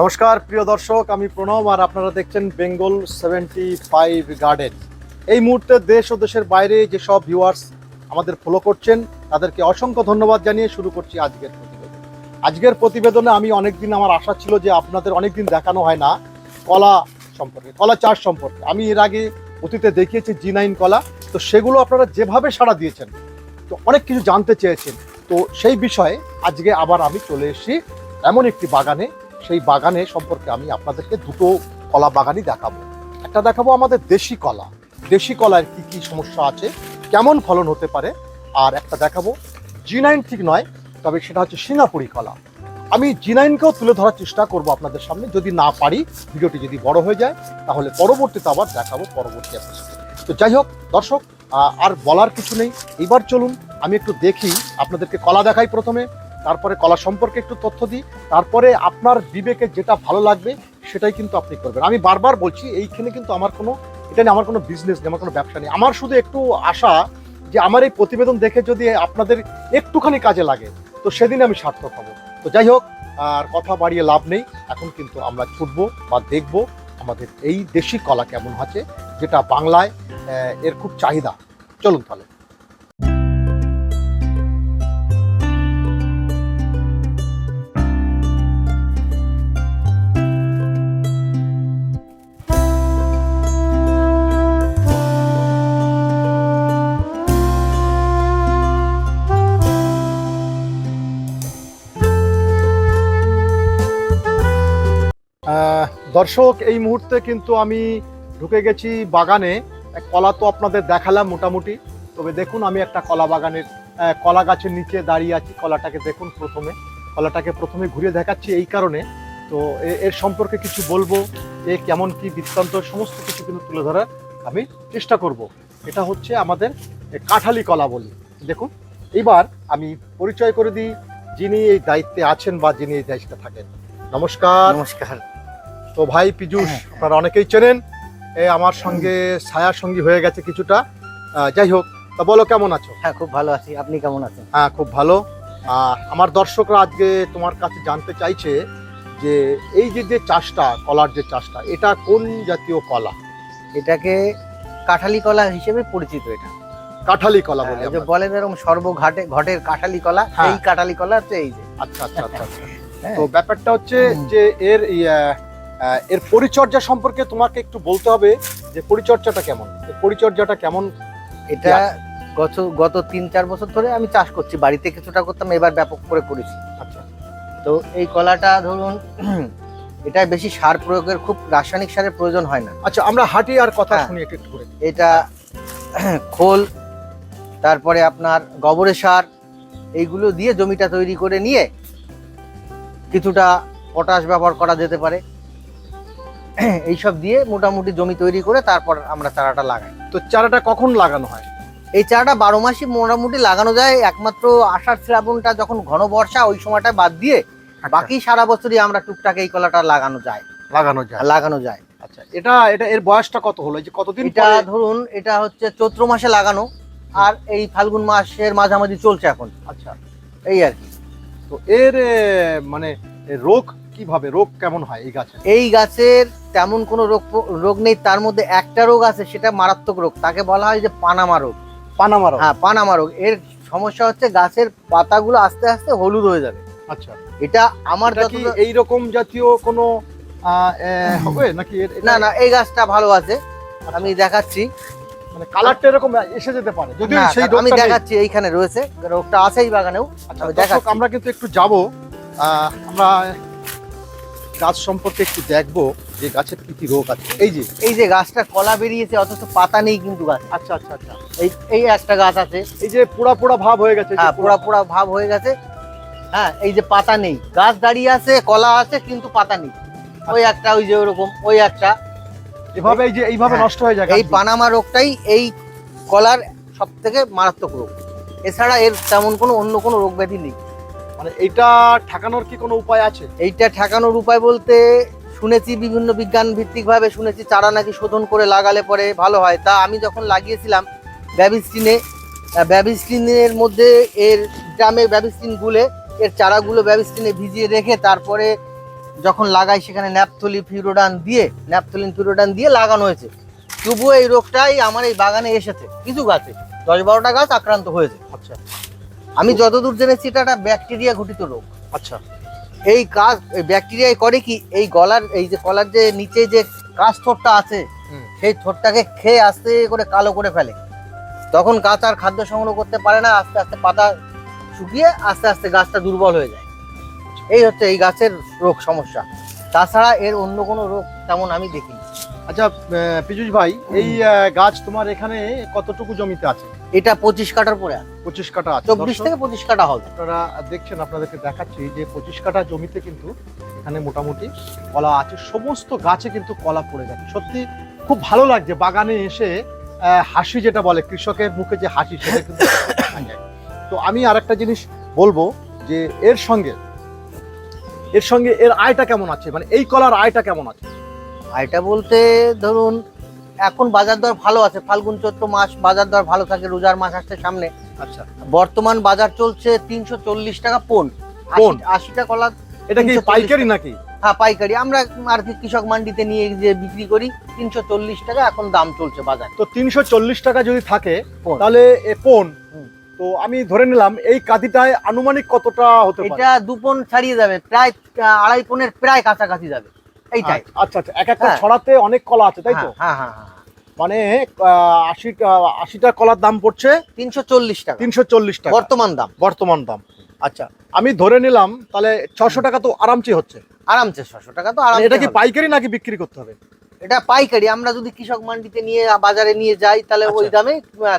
নমস্কার, প্রিয় দর্শক, আমি প্রণব আর আপনারা দেখছেন বেঙ্গল সেভেন্টি ফাইভ গার্ডেন। এই মুহূর্তে দেশ ও দেশের বাইরে যেসব ভিউয়ার্স আমাদের ফলো করছেন, তাদেরকে অসংখ্য ধন্যবাদ জানিয়ে শুরু করছি আজকের প্রতিবেদন। আজকের প্রতিবেদনে আমি অনেকদিন আমার আশা ছিল যে আপনাদের অনেকদিন দেখানো হয় না কলা সম্পর্কে, কলা চাষ সম্পর্কে। আমি এর আগে অতীতে দেখিয়েছি জি নাইন কলা, তো সেগুলো আপনারা যেভাবে সাড়া দিয়েছেন, তো অনেক কিছু জানতে চেয়েছেন। তো সেই বিষয়ে আজকে আবার আমি চলে এসেছি এমন একটি বাগানে সেই বাগানে সম্পর্কে আমি আপনাদেরকে দুটো কলা বাগানই দেখাবো। একটা দেখাবো আমাদের দেশি কলা। দেশি কলার কি কি সমস্যা আছে, কেমন ফলন হতে পারে, আর একটা দেখাবো জি নাইন ঠিক নয়, তবে সেটা হচ্ছে সিঙ্গাপুরি কলা। আমি জি নাইনকেও তুলে ধরার চেষ্টা করব আপনাদের সামনে, যদি না পারি, ভিডিওটি যদি বড় হয়ে যায়, তাহলে পরবর্তীতে আবার দেখাবো পরবর্তী episode-এ। তো যাই হোক, দর্শক আর বলার কিছু নেই। এবার চলুন, আমি একটু দেখি আপনাদেরকে কলা দেখাই প্রথমে। তারপরে কলা সম্পর্কে একটু তথ্য দিই। তারপরে আপনার বিবেকে যেটা ভালো লাগবে, সেটাই কিন্তু আপনি করবেন। আমি বারবার বলছি, এইখানে কিন্তু আমার কোনো, এটা নিয়ে আমার কোনো বিজনেস নেই, আমার কোনো ব্যবসা নেই। আমার শুধু একটু আশা যে আমার এই প্রতিবেদন দেখে যদি আপনাদের একটুখানি কাজে লাগে, তো সেদিন আমি সার্থক হব। তো যাই হোক, আর কথা বাড়িয়ে লাভ নেই। এখন কিন্তু আমরা ছুটবো বা দেখব আমাদের এই দেশি কলা কেমন আছে, যেটা বাংলায় এর খুব চাহিদা। চলুন তাহলে। দর্শক, এই মুহূর্তে কিন্তু আমি ঢুকে গেছি বাগানে। কলা তো আপনাদের দেখালাম মোটামুটি। তবে দেখুন, আমি একটা কলা বাগানের কলা গাছের নিচে দাঁড়িয়ে আছি। কলাটাকে দেখুন প্রথমে। কলাটাকে প্রথমে ঘুরিয়ে দেখাচ্ছি এই কারণে। তো এর সম্পর্কে কিছু বলব, এ কেমন, কি বৃত্তান্ত সমস্ত কিছু কিন্তু তুলে ধরার আমি চেষ্টা করব। এটা হচ্ছে আমাদের কাঁঠালি কলা বলি। দেখুন, এইবার আমি পরিচয় করে দিই যিনি এই দায়িত্বে আছেন বা যিনি এই দায়িত্বে থাকেন। নমস্কার। নমস্কার। তো ভাই পীযুষ হ্যাঁ। আপনারা অনেকেই চেনেন। এ আমার সঙ্গে ছায়া সঙ্গী হয়ে গেছে কিছুটা। যাই হোক তা বলো কেমন আছো? হ্যাঁ খুব ভালো আছি। আপনি কেমন আছেন? হ্যাঁ খুব ভালো। আমার দর্শকরা আজকে তোমার কাছে জানতে চাইছে যে এই যে যে চাষটা কলার যে চাষটা এটা কোন জাতীয় কলা? এটাকে কাঁঠালি কলা হিসেবে পরিচিত এটা। কাঁঠালি কলা বলি হ্যাঁ, যে আমরা। বলে এরকম সর্বঘাটে ঘটের কাঁঠালি কলা হ্যাঁ। এই কাঁঠালি কলা হচ্ছে এই যে। আচ্ছা আচ্ছা আচ্ছা আচ্ছা। তো ব্যাপারটা হচ্ছে যে এর এর পরিচর্যা সম্পর্কে তোমাকে একটু বলতে হবে যে পরিচর্যাটা কেমন? এর পরিচর্যাটা কেমন? এটা গত গত তিন চার বছর ধরে আমি চাষ করছি বাড়িতে কিছুটা করতাম এবার ব্যাপক করে করেছি। আচ্ছা। তো এই কলাটা ধরুন এটা বেশি সার প্রয়োগের খুব রাসায়নিক সারের প্রয়োজন হয় না। আচ্ছা আমরা হাঁটি আর কথা হ্যাঁ। শুনি একটু একটু করে। এটা খোল তারপরে আপনার গোবরের সার এইগুলো দিয়ে জমিটা তৈরি করে নিয়ে কিছুটা পটাশ ব্যবহার করা যেতে পারে। এইসব দিয়ে মোটামুটি জমি তৈরি করে তারপর আমরা চারাটা লাগাই। তো চারাটা কখন লাগানো হয়? এই চারাটা বারো মাসই মোটামুটি লাগানো যায়। একমাত্র আষাঢ় শ্রাবণটা যখন ঘন বর্ষা ওই সময়টা বাদ দিয়ে বাকি সারা বছরই আমরা টুকটাক এই কলাটা লাগানো যায়। লাগানো যায়। লাগানো যায়। আচ্ছা এটা এটা এর বয়সটা কত হলো? এই যে কতদিন এটা ধরুন এটা হচ্ছে চৈত্র মাসে লাগানো। আর এই ফাল্গুন মাসের মাঝামাঝি চলছে এখন। আচ্ছা। এই আর কি। তো এর মানে রোগ কীভাবে রোগ কেমন হয় এই গাছে এই গাছের তেমন কোনো রোগ রোগ নেই তার মধ্যে একটা রোগ আছে সেটা মারাত্মক রোগ। তাকে বলা হয় যে পানামা রোগ। পানামা রোগ? হ্যাঁ পানামা রোগ। এর সমস্যা হচ্ছে গাছের পাতাগুলো আস্তে আস্তে হলুদ হয়ে যাবে। আচ্ছা। এটা আমার এই রকম জাতীয় কোনো হবে নাকি না না এই গাছটা ভালো আছে। আমি দেখাচ্ছি। মানে কালারটা এরকম এসে যেতে পারে যদি সেই আমি দেখাচ্ছি এইখানে রয়েছে। রোগটা আছে এই বাগানেও। আচ্ছা আমি দেখাচ্ছি। আমরা কিন্তু একটু যাব। আমরা গাছ সম্পর্কে একটু দেখব যে গাছের কি কি রোগ আছে। এই যে এই যে গাছটা কলা বেরিয়েছে অথচ পাতা নেই কিন্তু গাছ। আচ্ছা আচ্ছা আচ্ছা। এই এই একটা গাছ আছে। এই যে পোড়া পোড়া ভাব হয়ে গেছে হ্যাঁ পোড়া পোড়া। ভাব হয়ে গেছে। হ্যাঁ এই যে পাতা নেই। গাছ দাঁড়িয়ে আছে কলা আছে কিন্তু পাতা নেই। ওই একটা ওই যে ওরকম ওই একটা। এভাবে এই যে এইভাবে হ্যাঁ, নষ্ট হয়ে যায় এই। পানামা রোগটাই এই কলার সব থেকে মারাত্মক রোগ। এছাড়া এর তেমন কোনো অন্য কোনো রোগ ব্যাধি নেই। মানে এটা ঠেকানোর কি কোনো উপায় আছে? এইটা ঠেকানোর উপায় বলতে শুনেছি বিভিন্ন বিজ্ঞান ভিত্তিক ভাবে শুনেছি চারা নাকি শোধন করে লাগালে পরে ভালো হয়। তা আমি যখন লাগিয়েছিলাম ব্যাবিস্টিনে ব্যাবিস্টিনের মধ্যে এর ড্রামে ব্যাবিস্টিন গুলে এর চারাগুলো ব্যাবিস্টিনে ভিজিয়ে রেখে তারপরে যখন লাগাই সেখানে ন্যাপথলি ফিউরোডান দিয়ে ন্যাপথলিন ফিউরোডান দিয়ে লাগানো হয়েছে। তবুও এই রোগটাই আমার এই বাগানে এসেছে কিছু গাছে। দশ বারোটা গাছ আক্রান্ত হয়েছে। আচ্ছা। আমি যতদূর জেনেছি এটা একটা ব্যাকটেরিয়া ঘটিত রোগ। আচ্ছা। এই কাজ ব্যাকটেরিয়ায় করে কি এই গলার এই যে কলার যে নিচে যে কাজ ঠোঁটটা আছে সেই ঠোঁটটাকে খেয়ে আস্তে করে কালো করে ফেলে। তখন গাছ আর খাদ্য সংগ্রহ করতে পারে না আস্তে আস্তে পাতা শুকিয়ে আস্তে আস্তে গাছটা দুর্বল হয়ে যায়। এই হচ্ছে এই গাছের রোগ সমস্যা। তাছাড়া এর অন্য কোনো রোগ তেমন আমি দেখিনি। আচ্ছা পীযুষ ভাই এই গাছ তোমার এখানে কতটুকু জমিতে আছে? এটা পঁচিশ কাটার পরে পঁচিশ কাটা চব্বিশ থেকে পঁচিশ কাটা হবে। আপনারা দেখছেন আপনাদেরকে দেখাচ্ছি যে পঁচিশ কাটা জমিতে কিন্তু এখানে মোটামুটি কলা আছে। সমস্ত গাছে কিন্তু কলা পড়ে গেছে সত্যি খুব ভালো লাগছে। বাগানে এসে হাসি যেটা বলে কৃষকের মুখে যে হাসি সেটা কিন্তু তো আমি আরেকটা জিনিস বলব যে এর সঙ্গে এর সঙ্গে এর আয়টা কেমন আছে? মানে এই কলার আয়টা কেমন আছে? আয়টা বলতে ধরুন এখন বাজার দর ভালো আছে ফাল্গুন চৈত্র মাস বাজার দর ভালো থাকে রোজার মাস আসছে সামনে। আচ্ছা। বর্তমান বাজার চলছে তিনশো চল্লিশ টাকা পোন। পোন? আশি- আশিটা কলা এটা কি পাইকারি নাকি? হ্যাঁ পাইকারি। আমরা আর কি কৃষক মান্ডিতে নিয়ে যে বিক্রি করি তিনশো চল্লিশ টাকা এখন দাম চলছে বাজার। তো তিনশো চল্লিশ টাকা যদি থাকে তাহলে এ পোন। তো আমি ধরে নিলাম এই কাদিটায় আনুমানিক কতটা হতে পারে? এটা দুপন ছাড়িয়ে যাবে প্রায় আড়াই পনেরো প্রায় কাছাকাছি যাবে। এইটাই। আচ্ছা আচ্ছা এক একটা হ্যাঁ। ছড়াতে অনেক কলা আছে তাই তো? হ্যাঁ হ্যাঁ হ্যাঁ। মানে আশিটা আশিটা কলার দাম পড়ছে? তিনশো চল্লিশ টাকা। তিনশো চল্লিশ টাকা। বর্তমান দাম। বর্তমান দাম। আচ্ছা আমি ধরে নিলাম তাহলে ছশো টাকা তো আরামসে হচ্ছে। আরামসে ছশো টাকা তো মানে এটা কি পাইকারি নাকি বিক্রি করতে হবে? এটা পাইকারি। আমরা যদি কৃষক মান্ডিতে নিয়ে বাজারে নিয়ে যাই তাহলে ওই আচ্ছা। দামে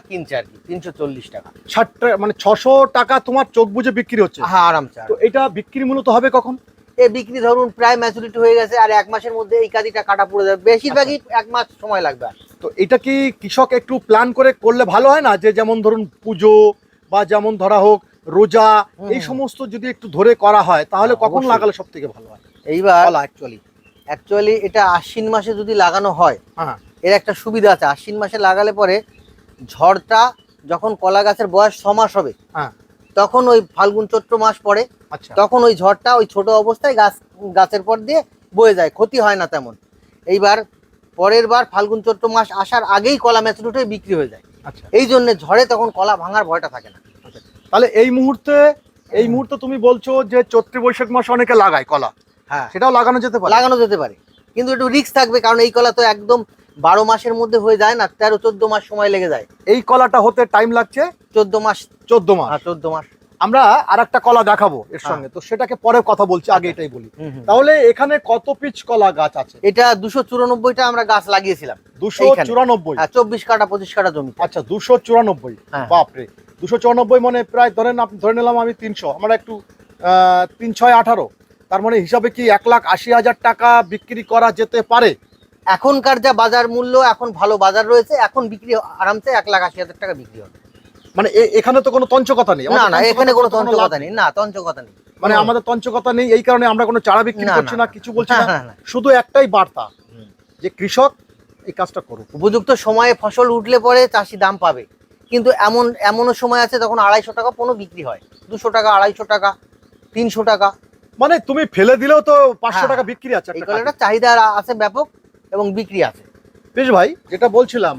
কিনছে আর কি তিনশো চল্লিশ টাকা। ষাট মানে ছশো টাকা তোমার চোখ বুঝে বিক্রি হচ্ছে। হ্যাঁ আরামসে তো এটা বিক্রি মূলত হবে কখন? এ বিক্রি ধরুন প্রায় ম্যাচুরিটি হয়ে গেছে আর এক মাসের মধ্যে এই কাদিটা কাটা পড়ে যাবে। বেশিরভাগই আচ্ছা। এক মাস সময় লাগবে তো এটা কি কৃষক একটু প্ল্যান করে করলে ভালো হয় না? যে যেমন ধরুন পুজো বা যেমন ধরা হোক রোজা এই সমস্ত যদি একটু ধরে করা হয় তাহলে কখন লাগালে সব থেকে ভালো হয়? এইবার অ্যাকচুয়ালি অ্যাকচুয়ালি এটা আশ্বিন মাসে যদি লাগানো হয় হ্যাঁ। এর একটা সুবিধা আছে। আশ্বিন মাসে লাগালে পরে ঝড়টা যখন কলা গাছের বয়স ছ মাস হবে হ্যাঁ। তখন ওই ফাল্গুন চৈত্র মাস আচ্ছা তখন ওই ঝড়টা ওই ছোট অবস্থায় গাছ গাছের পর দিয়ে বয়ে যায় ক্ষতি হয় না তেমন। এইবার পরের বার ফাল্গুন চৈত্র মাস আসার আগেই কলা ম্যাচুরিটি হয়ে বিক্রি হয়ে যায়। আচ্ছা। এই জন্য ঝড়ে তখন কলা ভাঙার ভয়টা থাকে না। তাহলে এই মুহূর্তে এই মুহূর্তে তুমি বলছো যে চৈত্র বৈশাখ মাসে অনেকে লাগায় কলা। হ্যাঁ। সেটাও লাগানো যেতে পারে? লাগানো যেতে পারে। কিন্তু একটু রিস্ক থাকবে কারণ এই কলা তো একদম বারো মাসের মধ্যে হয়ে যায় না তেরো চোদ্দ মাস সময় লেগে যায়। এই কলাটা হতে টাইম লাগছে? চোদ্দ মাস। চোদ্দ মাস। আর চোদ্দ মাস। আমরা আর একটা কলা দেখাবো এর হ্যাঁ। সঙ্গে। তো সেটাকে পরে কথা বলছি আগে আচ্ছা। এটাই বলি। তাহলে এখানে কত পিচ কলা গাছ আছে? এটা দুশো চুরানব্বইটা আমরা গাছ লাগিয়েছিলাম। দুশো চুরানব্বই? হ্যাঁ চব্বিশ কাটা পঁচিশ কাটা জমি। আচ্ছা দুশো চুরানব্বই। হ্যাঁ। বাপরে। দুশো চুরানব্বই মানে প্রায় ধরেন আপনি ধরে নিলাম আমি তিনশো। আমরা একটু আহ, তিন ছয় আঠারো। তার মানে হিসাবে কি এক লাখ আশি হাজার টাকা বিক্রি করা যেতে পারে? এখনকার যা বাজার মূল্য এখন ভালো বাজার রয়েছে এখন বিক্রি আরামসে এক লাখ আশি হাজার টাকা বিক্রি হবে। মানে এখানে তো কোনো তঞ্চকতা নেই। না না এখানে কোনো লাভ নেই। না তন্ত্রকতা নেই। মানে আমাদের তঞ্চকতা নেই এই কারণে আমরা কোনো চারা বিক্রি করছি না। কিছু বলছি না। শুধু একটাই বার্তা যে কৃষক এই কাজটা করুক। উপযুক্ত সময়ে ফসল উঠলে পরে চাষি দাম পাবে। কিন্তু এমন এমনও সময় আছে তখন আড়াইশো টাকা পণ্য বিক্রি হয়। দুশো টাকা আড়াইশো টাকা তিনশো টাকা। মানে তুমি ফেলে দিলেও তো পাঁচশো হ্যাঁ। টাকা বিক্রি আছে এই একটা কলাটা চাহিদা আছে ব্যাপক এবং বিক্রি আছে। বেশ ভাই যেটা বলছিলাম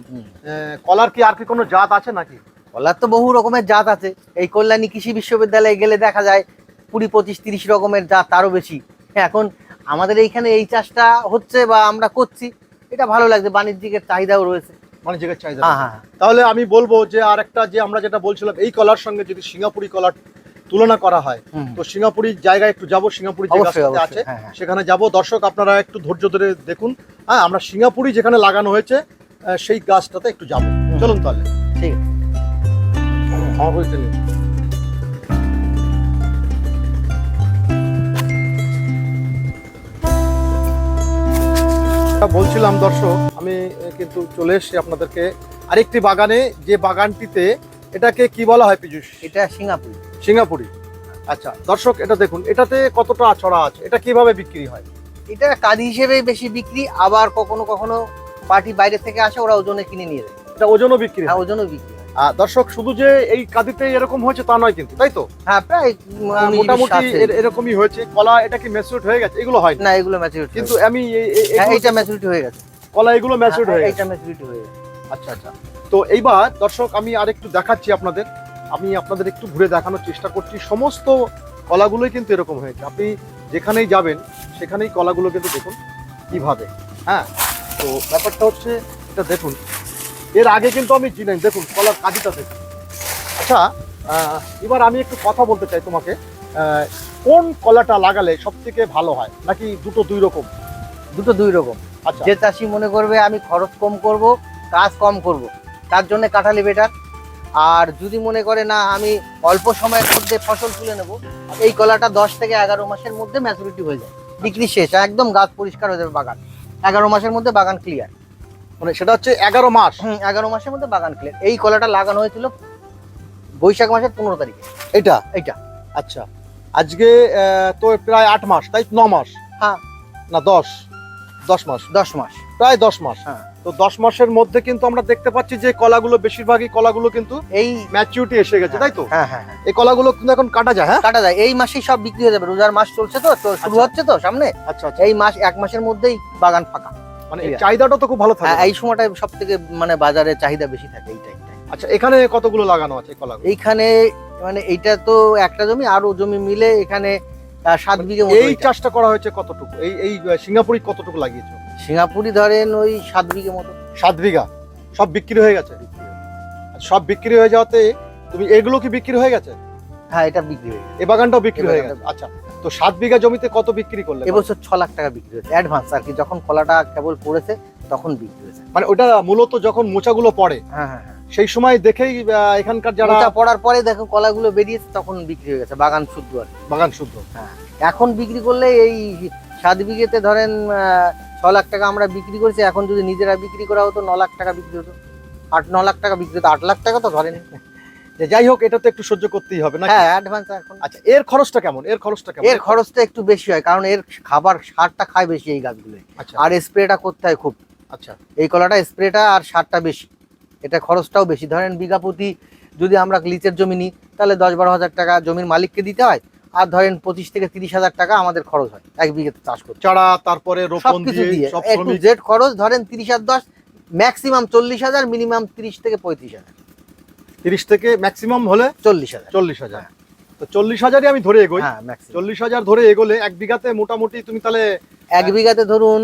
কলার কি আর কি কোনো জাত আছে নাকি? কলার তো বহু রকমের জাত আছে। এই কল্যাণী কৃষি বিশ্ববিদ্যালয়ে গেলে দেখা যায় কুড়ি পঁচিশ তিরিশ রকমের জাত তারও বেশি। এখন আমাদের এইখানে এই চাষটা হচ্ছে বা আমরা করছি এটা ভালো লাগছে বাণিজ্যিকের চাহিদাও রয়েছে। জায়গায় চাহিদা হ্যাঁ হ্যাঁ তাহলে আমি বলব যে আর একটা যে আমরা যেটা বলছিলাম এই কলার সঙ্গে যদি সিঙ্গাপুরি কলার তুলনা করা হয় তো সিঙ্গাপুরি জায়গায় একটু যাব সিঙ্গাপুরি যে আছে হ্যাঁ হ্যাঁ। সেখানে যাব। দর্শক আপনারা একটু ধৈর্য ধরে দেখুন। হ্যাঁ আমরা সিঙ্গাপুরি যেখানে লাগানো হয়েছে সেই গাছটাতে একটু যাব। চলুন তাহলে। ঠিক আছে। বলছিলাম দর্শক আমি কিন্তু চলে এসেছি আপনাদেরকে আরেকটি বাগানে। যে বাগানটিতে এটাকে কি বলা হয় পীযুষ? এটা সিঙ্গাপুর। সিঙ্গাপুরি। আচ্ছা দর্শক এটা দেখুন এটাতে কতটা ছড়া আছে? এটা কীভাবে বিক্রি হয়? এটা কাদি হিসেবে বেশি বিক্রি আবার কখনো কখনো পার্টি বাইরে থেকে আসে ওরা ওজনে কিনে নিয়ে যায়। এটা ওজনও বিক্রি হ্যাঁ। হয় ওজনও বিক্রি। হয় দর্শক শুধু যে এই কাদিতে এরকম হয়েছে তা নয় কিন্তু তাই তো? হ্যাঁ প্রায় মোটামুটি এরকমই হয়েছে। কলা এটা কি ম্যাচিউর হয়ে গেছে? এগুলো হয় না। এগুলো ম্যাচুরিটি কিন্তু আমি হ্যাঁ এইটা ম্যাচুরিটি হয়ে গেছে। কলা এগুলো ম্যাচিউর হয়ে গেছে এইটা ম্যাচুরিটি হয়ে গেছে। আচ্ছা আচ্ছা। তো এইবার দর্শক আমি আরেকটু দেখাচ্ছি আপনাদের। আমি আপনাদের একটু ঘুরে দেখানোর চেষ্টা করছি। সমস্ত কলাগুলোই কিন্তু এরকম হয়েছে। আপনি যেখানেই যাবেন সেখানেই কলাগুলো কিন্তু দেখুন কীভাবে। হ্যাঁ তো ব্যাপারটা হচ্ছে এটা দেখুন। এর আগে কিন্তু আমি চিনাই দেখুন কলার কাজিটা দেখুন। আচ্ছা এবার আমি একটু কথা বলতে চাই তোমাকে। কোন কলাটা লাগালে সব থেকে ভালো হয়? নাকি দুটো দুই রকম? দুটো দুই রকম। আচ্ছা। যে চাষি মনে করবে আমি খরচ কম করব কাজ কম করব। তার জন্য কাঠালি বেটার। আর যদি মনে করে না আমি অল্প সময়ের মধ্যে ফসল তুলে নেব এই কলাটা দশ থেকে এগারো মাসের মধ্যে ম্যাচুরিটি হয়ে যায়। বিক্রি শেষ একদম গাছ পরিষ্কার হয়ে যাবে বাগান। এগারো মাসের মধ্যে বাগান ক্লিয়ার মানে সেটা হচ্ছে এগারো মাস। হুম এগারো মাসের মধ্যে বাগান ক্লিয়ার এই কলাটা লাগানো হয়েছিল বৈশাখ মাসের পনেরো তারিখে। এটা? এইটা। আচ্ছা। আজকে তো প্রায় আট মাস তাই ন মাস? হ্যাঁ। না দশ। দশ মাস? দশ মাস। প্রায় দশ মাস। হ্যাঁ। তো দশ মাসের মধ্যে কিন্তু আমরা দেখতে পাচ্ছি যে কলাগুলো বেশিরভাগই কলাগুলো কিন্তু এই ম্যাচিউরিটি এসে গেছে তাই তো? হ্যাঁ হ্যাঁ হ্যাঁ। এই কলাগুলো কিন্তু এখন কাটা যায় হ্যাঁ? কাটা যায়। এই মাসেই সব বিক্রি হয়ে যাবে। রোজার মাস চলছে তো তো শুরু আচ্ছা। হচ্ছে তো সামনে? আচ্ছা আচ্ছা। এই মাস এক মাসের মধ্যেই বাগান ফাঁকা। মানে। চাহিদাটা তো খুব ভালো হ্যাঁ, থাকে এই সময়টায় সব থেকে মানে বাজারে চাহিদা বেশি থাকে এই টাইমটায় আচ্ছা এখানে কতগুলো লাগানো আছে কলাগুলো? এইখানে মানে এইটা তো একটা জমি আরও জমি মিলে এখানে সাত বিঘে মতো এই চাষটা করা হয়েছে কতটুকু? এই এই সিঙ্গাপুরি কতটুকু লাগিয়েছো? সিঙ্গাপুরি ধরেন ওই সাত বিঘে মতো। সাত বিঘা? সব বিক্রি হয়ে গেছে? সব বিক্রি হয়ে যাওয়াতে তুমি এগুলো কি বিক্রি হয়ে গেছে? হ্যাঁ এটা বিক্রি হয়ে গেছে। এই বাগানটাও বিক্রি হয়ে গেছে। আচ্ছা তো সাত বিঘা জমিতে কত বিক্রি করলে এবছর ছ লাখ টাকা বিক্রি হয়েছে। অ্যাডভান্স আর কি যখন কলাটা কেবল পড়েছে তখন বিক্রি হয়েছে। মানে ওটা মূলত যখন মোচাগুলো পড়ে? হ্যাঁ হ্যাঁ হ্যাঁ। সেই সময় দেখেই এখানকার যারা পড়ার পরে দেখো কলাগুলো বেরিয়েছে তখন বিক্রি হয়ে গেছে বাগান শুদ্ধ আর বাগান শুদ্ধ। হ্যাঁ। এখন বিক্রি করলে এই সাত বিঘেতে ধরেন আহ, ছ লাখ টাকা আমরা বিক্রি করেছি এখন যদি নিজেরা বিক্রি করা হতো ন লাখ টাকা বিক্রি হতো। আট ন লাখ টাকা বিক্রি হতো আট লাখ টাকা তো ধরেন। যে যাই হোক এটা তো একটু সহ্য করতেই হবে না হ্যাঁ অ্যাডভান্স এখন। আচ্ছা এর খরচটা কেমন? এর খরচটা কেমন? এর খরচটা একটু বেশি হয় কারণ এর খাবার সারটা খায় বেশি এই গাছগুলো আচ্ছা। আর স্প্রেটা করতে হয় খুব। আচ্ছা। এই কলাটা স্প্রেটা আর সারটা বেশি। এটা খরচটাও বেশি। ধরেন বিঘা প্রতি যদি আমরা লিচের জমি নিই তাহলে দশ বারো হাজার টাকা জমির মালিককে দিতে হয় আর ধরেন পঁচিশ থেকে তিরিশ হাজার টাকা আমাদের খরচ হয় এক বিঘাতে চাষ করতে। চারা তারপরে রোপণ দিয়ে দিয়ে একটু জেড খরচ ধরেন তিরিশ আর দশ ম্যাক্সিমাম চল্লিশ হাজার মিনিমাম তিরিশ থেকে পঁয়ত্রিশ হাজার। তিরিশ থেকে ম্যাক্সিমাম হলে চল্লিশ হাজার। চল্লিশ হাজার। তো চল্লিশ হাজারই আমি ধরে এগোই। হ্যাঁ চল্লিশ হাজার ধরে এগোলে এক বিঘাতে মোটামুটি তুমি তাহলে এক বিঘাতে ধরুন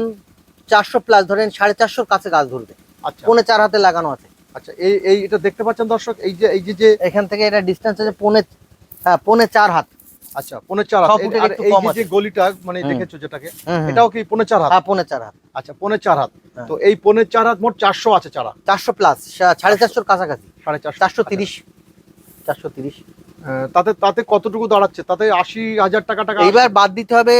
চারশো প্লাস ধরেন সাড়ে চারশোর কাছে গাছ ধরবে। আচ্ছা। পৌনে চার হাতে লাগানো আছে। আচ্ছা এই এই এটা দেখতে পাচ্ছেন দর্শক? এই যে এই যে যে এখান থেকে এটা ডিস্টেন্স আছে পৌনে হ্যাঁ পৌনে চার হাত। আচ্ছা পনেরো চার হাত। এই- আর এই যে গলিটা মানে দেখেছ যেটাকে। এটাও কি পনেরো চার হাত? হ্যাঁ পৌনে চার হাত। আচ্ছা পনেরো চার হাত। হ্যাঁ। তো এই পনেরো চার হাত মোট চারশো আছে চারা। চারশো প্লাস সাড়ে চারশোর কাছাকাছি। সাড়ে চারশো চারশো তিরিশ। চারশো তিরিশ। তাতে তাতে কতটুকু দাঁড়াচ্ছে? তাতে আশি হাজার টাকা টাকা এইবার বাদ দিতে হবে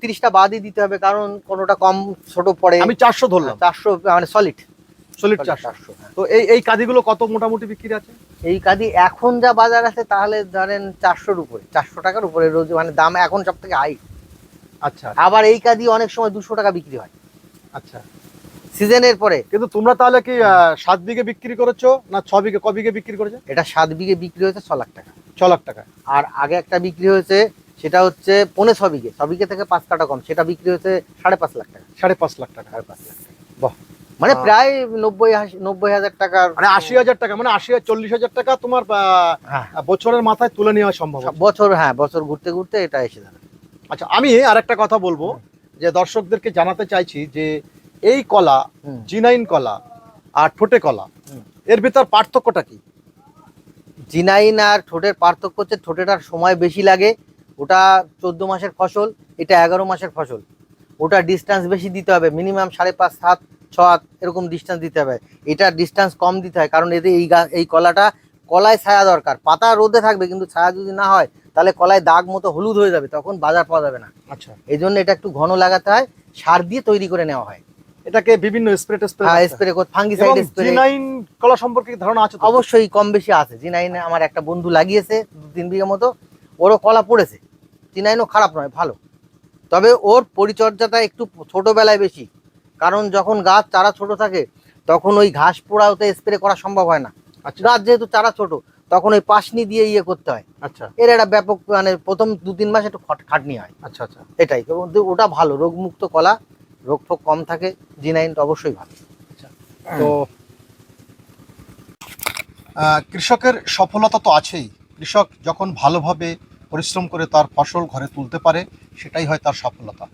তিরিশটা বাদই দিতে হবে কারণ কোনোটা কম ছোট পড়ে। আমি চারশো ধরলাম। চারশো মানে সলিড সলিড চারশো। হ্যাঁ। তো এই এই কাদিগুলো কত মোটামুটি বিক্রি আছে? এই কাদি এখন যা বাজার আছে তাহলে ধরেন চারশোর উপরে চারশো টাকার উপরে রোজ মানে দাম এখন সব থেকে হাই আচ্ছা। আবার এই কাদি অনেক সময় দুশো টাকা বিক্রি হয়। আচ্ছা। সিজনের পরে। কিন্তু তোমরা তাহলে কি সাত বিঘে বিক্রি করেছ না ছ বিঘে ক বিঘে বিক্রি করেছ? এটা সাত বিঘে বিক্রি হয়েছে ছ লাখ টাকা। ছ লাখ টাকা। আর আগে একটা বিক্রি হয়েছে সেটা হচ্ছে পৌনে ছ বিঘে ছ বিঘে থেকে পাঁচ কাটা কম সেটা বিক্রি হয়েছে সাড়ে পাঁচ লাখ টাকা। সাড়ে পাঁচ লাখ টাকা। সাড়ে পাঁচ লাখ টাকা। বাহ। মানে প্রায় নব্বই নব্বই হাজার টাকার মানে আশি হাজার টাকা মানে আশি চল্লিশ হাজার টাকা তোমার হ্যাঁ। বছরের মাথায় তুলে নেওয়া সম্ভব। বছর হ্যাঁ বছর ঘুরতে ঘুরতে এটা এসে যাবে আচ্ছা আমি আর একটা কথা বলব যে দর্শকদেরকে জানাতে চাইছি যে এই কলা জিনাইন কলা আর ঠোঁটে কলা এর ভিতর পার্থক্যটা কি? জিনাইন আর ঠোঁটের পার্থক্য হচ্ছে ঠোঁটেটার সময় বেশি লাগে ওটা চোদ্দ মাসের ফসল এটা এগারো মাসের ফসল। ওটা ডিস্টেন্স বেশি দিতে হবে মিনিমাম সাড়ে পাঁচ সাত ছ এরকম ডিস্টেন্স দিতে হবে। এটা ডিস্টেন্স কম দিতে হয় কারণ এতে এই গা- এই কলাটা কলায় ছায়া দরকার। পাতা রোদে থাকবে কিন্তু ছায়া যদি না হয় তাহলে কলায় দাগ মতো হলুদ হয়ে যাবে তখন বাজার পাওয়া যাবে না। আচ্ছা। এই জন্য এটা একটু ঘন লাগাতে হয় সার দিয়ে তৈরি করে নেওয়া হয়। এটাকে বিভিন্ন স্প্রে টেস্প্রে হ্যাঁ স্প্রে ফাঙ্গিসাইড স্প্রে জিনাইন কলা সম্পর্কে ধারণা আছে তো? অবশ্যই কম বেশি আছে। জিনাইনে আমার একটা বন্ধু লাগিয়েছে দু তিন বিঘা মতো। ওরও কলা পড়েছে। জিনাইনও খারাপ নয় ভালো। তবে ওর পরিচর্যাটা একটু ছোটবেলায় বেশি। কারণ যখন গাছ চারা ছোট থাকে তখন ওই ঘাস পোড়া ওতে স্প্রে করা সম্ভব হয় না। আচ্ছা। গাছ যেহেতু চারা ছোট তখন ওই পাশনি দিয়ে ইয়ে করতে হয়। আচ্ছা। এর একটা ব্যাপক মানে প্রথম দু তিন মাস একটু খট- খাটনি হয়। আচ্ছা আচ্ছা। এটাই। ওটা ভালো রোগমুক্ত কলা রোগ ফোগ কম থাকে জিনাইন অবশ্যই ভালো। তো কৃষকের সফলতা তো আছেই। কৃষক যখন ভালোভাবে পরিশ্রম করে তার ফসল ঘরে তুলতে পারে সেটাই হয় তার সফলতা।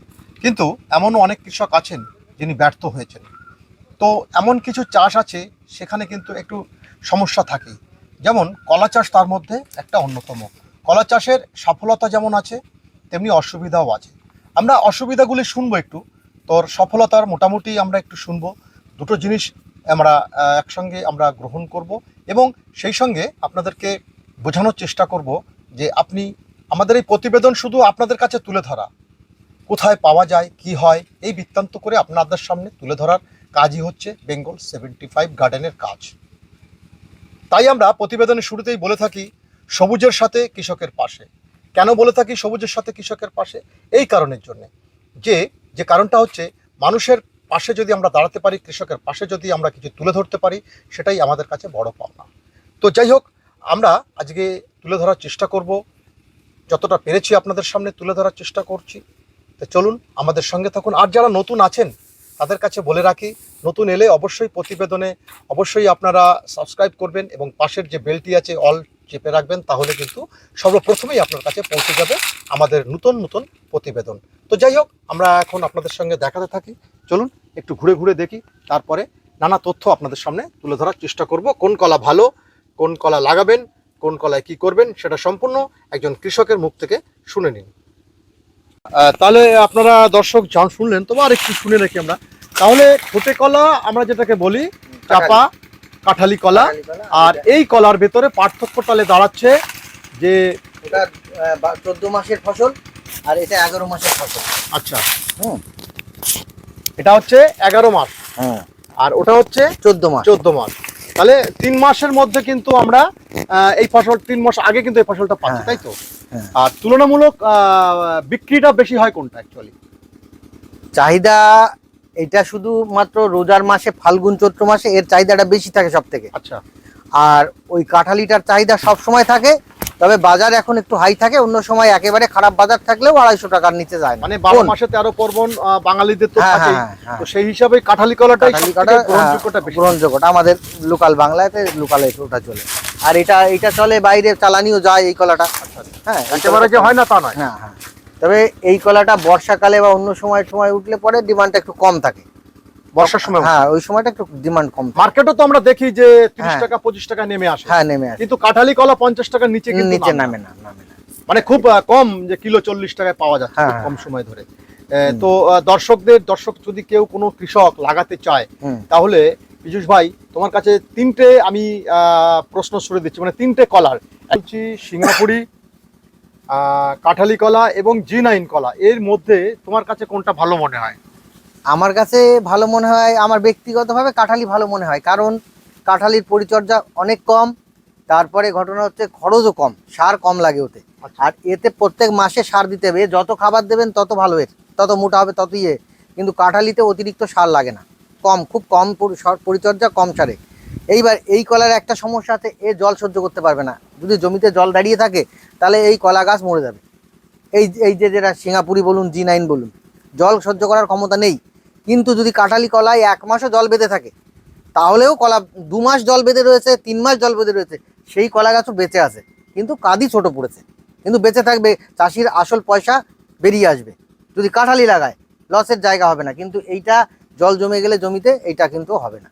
কিন্তু এমনও অনেক কৃষক আছেন যিনি ব্যর্থ হয়েছেন। তো এমন কিছু চাষ আছে, সেখানে কিন্তু একটু সমস্যা থাকে যেমন কলা চাষ তার মধ্যে একটা অন্যতম। কলা চাষের সফলতা যেমন আছে, তেমনি অসুবিধাও আছে। আমরা অসুবিধাগুলি শুনব একটু। তোর সফলতার মোটামুটি আমরা একটু শুনব। দুটো জিনিস আমরা একসঙ্গে আমরা গ্রহণ করব এবং সেই সঙ্গে আপনাদেরকে বোঝানোর চেষ্টা করব যে আপনি আমাদের এই প্রতিবেদন শুধু আপনাদের কাছে তুলে ধরা। কোথায় পাওয়া যায়, কি হয়, এই বৃত্তান্ত করে আপনাদের সামনে তুলে ধরার কাজই হচ্ছে বেঙ্গল সেভেন্টি ফাইভ গার্ডেনের কাজ। তাই আমরা প্রতিবেদনের শুরুতেই বলে থাকি, সবুজের সাথে কৃষকের পাশে। কেন বলে থাকি সবুজের সাথে কৃষকের পাশে? এই কারণের জন্যে। যে যে কারণটা হচ্ছে, মানুষের পাশে যদি আমরা দাঁড়াতে পারি, কৃষকের পাশে যদি আমরা কিছু তুলে ধরতে পারি, সেটাই আমাদের কাছে বড় পাওনা। তো যাই হোক, আমরা আজকে তুলে ধরার চেষ্টা করব। যতটা পেরেছি আপনাদের সামনে তুলে ধরার চেষ্টা করছি। তো চলুন আমাদের সঙ্গে থাকুন। আর যারা নতুন আছেন, তাদের কাছে বলে রাখি, নতুন এলে অবশ্যই প্রতিবেদনে অবশ্যই আপনারা সাবস্ক্রাইব করবেন এবং পাশের যে বেলটি আছে, অল চেপে রাখবেন, তাহলে কিন্তু সর্বপ্রথমেই আপনার কাছে পৌঁছে যাবে আমাদের নতুন নতুন প্রতিবেদন। তো যাই হোক, আমরা এখন আপনাদের সঙ্গে দেখাতে থাকি। চলুন, একটু ঘুরে ঘুরে দেখি, তারপরে নানা তথ্য আপনাদের সামনে তুলে ধরার চেষ্টা করব। কোন কলা ভালো, কোন কলা লাগাবেন, কোন কলায় কি করবেন, সেটা সম্পূর্ণ একজন কৃষকের মুখ থেকে শুনে নিন। তাহলে আপনারা দর্শক জান শুনলেন তবে আর একটু শুনে রাখি আমরা। তাহলে ঠোঁটে কলা আমরা যেটাকে বলি চাপা কাঁঠালি কলা। আর এই কলার ভেতরে পার্থক্য তাহলে দাঁড়াচ্ছে যে ওটা চোদ্দ মাসের ফসল আর এটা এগারো মাসের ফসল। আচ্ছা। হুম। এটা হচ্ছে এগারো মাস। হ্যাঁ। আর ওটা হচ্ছে চোদ্দ মাস। চোদ্দ মাস। তাহলে তিন মাসের মধ্যে কিন্তু আমরা এই ফসল তিন মাস আগে কিন্তু এই ফসলটা পাচ্ছি হ্যাঁ, তাই তো? হ্যাঁ। আর তুলনামূলক আহ, বিক্রিটা বেশি হয় কোনটা অ্যাকচুয়ালি চাহিদা এটা শুধুমাত্র রোজার মাসে ফাল্গুন চৈত্র মাসে এর চাহিদাটা বেশি থাকে সব থেকে আচ্ছা। আর ওই কাঁঠালিটার চাহিদা সব সময় থাকে তবে বাজার এখন একটু হাই থাকে অন্য সময় একেবারে খারাপ বাজার থাকলেও আড়াইশো টাকার নিচে যায়। মানে বারো মাসে তেরো পর্বণ বাঙালিদের তো হ্যাঁ, থাকেই। হ্যাঁ, হ্যাঁ। তো সেই হিসাবে কাঁঠালি কলাটাই গ্রহণযোগ্যটা গ্রহণযোগ্যটা আমাদের লোকাল বাংলাতে লোকালে ওটা চলে। আর এটা এটা চলে বাইরে চালানিও যায় এই কলাটা। হ্যাঁ একেবারে যে হয় না তা নয়। হ্যাঁ হ্যাঁ। তবে এই কলাটা বর্ষাকালে বা অন্য সময় সময় উঠলে পরে ডিমান্ডটা একটু কম থাকে। বর্ষার সময় হ্যাঁ ওই সময়টা একটু ডিমান্ড কম মার্কেটও তো আমরা দেখি যে তিরিশ হ্যাঁ। টাকা পঁচিশ টাকা নেমে আসে। হ্যাঁ নেমে আসে। কিন্তু কাঁঠালি কলা পঞ্চাশ টাকার নিচে কিন্তু নিচে নামে না। না নামে না। মানে খুব কম যে কিলো চল্লিশ টাকায় পাওয়া যাচ্ছে হ্যাঁ, কম হ্যাঁ। সময় ধরে। তো দর্শকদের দর্শক যদি কেউ কোনো কৃষক লাগাতে চায় তাহলে পীযুষ ভাই তোমার কাছে তিনটে আমি আহ, প্রশ্ন ছুড়ে দিচ্ছি। মানে তিনটে কলার। বলছি সিঙ্গাপুরি আহ, কাঁঠালি কলা এবং জি নাইন কলা। এর মধ্যে তোমার কাছে কোনটা ভালো মনে হয়? আমার কাছে ভালো মনে হয় আমার ব্যক্তিগতভাবে কাঁঠালি ভালো মনে হয় কারণ কাঁঠালির পরিচর্যা অনেক কম তারপরে ঘটনা হচ্ছে খরচও কম সার কম লাগে ওতে। আচ্ছা। আর এতে প্রত্যেক মাসে সার দিতে হবে যত খাবার দেবেন তত ভালো এর তত মোটা হবে ততই এ কিন্তু কাঁঠালিতে অতিরিক্ত সার লাগে না কম খুব কম পরিচর্যা কম সারে। এইবার এই কলার একটা সমস্যা আছে এ জল সহ্য করতে পারবে না যদি জমিতে জল দাঁড়িয়ে থাকে তাহলে এই কলা গাছ মরে যাবে। এই এই যে যেটা সিঙ্গাপুরি বলুন জি নাইন বলুন জল সহ্য করার ক্ষমতা নেই কিন্তু যদি কাঁঠালি কলায় এক মাসও জল বেঁধে থাকে তাহলেও কলা দু মাস জল বেঁধে রয়েছে তিন মাস জল বেঁধে রয়েছে সেই কলা গাছও বেঁচে আছে। কিন্তু কাঁদি ছোট পড়েছে। কিন্তু বেঁচে থাকবে চাষির আসল পয়সা বেরিয়ে আসবে। যদি কাঁঠালি লাগায় লসের জায়গা হবে না কিন্তু এইটা জল জমে গেলে জমিতে এইটা কিন্তু হবে না।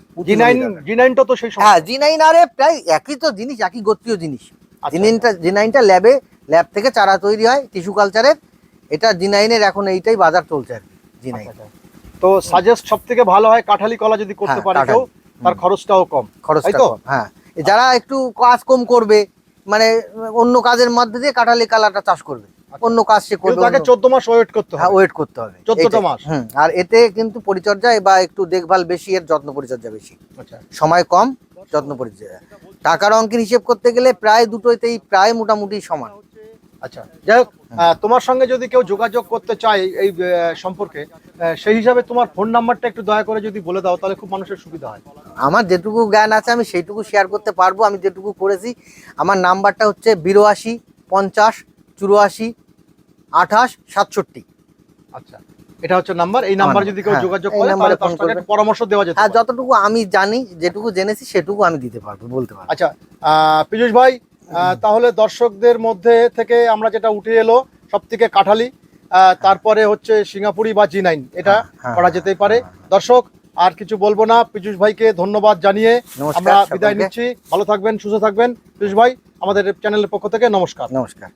জি নাইন তো সেই হ্যাঁ জি নাইন আরে প্রায় একই তো জিনিস একই গোত্রীয় জিনিস। আচ্ছা, জি নাইনটা ল্যাবে ল্যাব থেকে চারা তৈরি হয় টিস্যু কালচারের এটা জিনাইনের এখন এইটাই বাজার চলছে আর কি জি নাইন আচ্ছা। তো সাজেস্ট সব থেকে ভালো হয় কাঁঠালি কলা যদি করতে হ্যাঁ, পারে। কেউ তার খরচটাও কম খরচটা তো? হ্যাঁ। যারা একটু কাজ কম করবে মানে অন্য কাজের মধ্যে দিয়ে কাঁঠালি কালাটা চাষ করবে অন্য কাজ সে আচ্ছা। করবে তাকে অন্য- চোদ্দ মাস ওয়েট করতে হ্যাঁ হবে। ওয়েট করতে হবে। 14টা মাস। হুম আর এতে কিন্তু পরিচর্যা বা একটু দেখভাল বেশি এর যত্ন পরিচর্যা বেশি। আচ্ছা। সময় কম যত্ন পরিচর্যা। টাকার অঙ্কের হিসেব করতে গেলে প্রায় দুটোতেই প্রায় মোটামুটি সমান। আচ্ছা যাই হোক তোমার সঙ্গে যদি কেউ যোগাযোগ করতে চায় এই- সম্পর্কে সেই হিসাবে তোমার ফোন নাম্বারটা একটু দয়া করে যদি বলে দাও তাহলে খুব মানুষের সুবিধা হয়। আমার যেটুকু জ্ঞান আছে আমি সেইটুকু শেয়ার করতে পারব। আমি যেটুকু করেছি আমার নাম্বারটা হচ্ছে বিরাশি পঞ্চাশ চুরাশি আঠাশ সাতষট্টি। আচ্ছা এটা হচ্ছে নাম্বার। এই নাম্বার যদি কেউ হ্যাঁ, যোগাযোগ করে তাহলে করবে। একটা পরামর্শ দেওয়া যেতে পারে। যতটুকু আমি জানি যেটুকু জেনেছি সেটুকু আমি দিতে পারব বলতে পারব। আচ্ছা পীযূষ ভাই তাহলে দর্শকদের মধ্যে থেকে আমরা যেটা উঠে এলো সব থেকে কাঠালি আহ, তারপরে হচ্ছে সিঙ্গাপুরি বা জি নাইন এটা হ্যাঁ, করা যেতেই পারে। দর্শক আর কিছু বলব না পীযুষ ভাইকে ধন্যবাদ জানিয়ে আমরা বিদায় নিচ্ছি। ভালো থাকবেন সুস্থ থাকবেন। পীযুষ ভাই আমাদের চ্যানেলের পক্ষ থেকে নমস্কার। নমস্কার।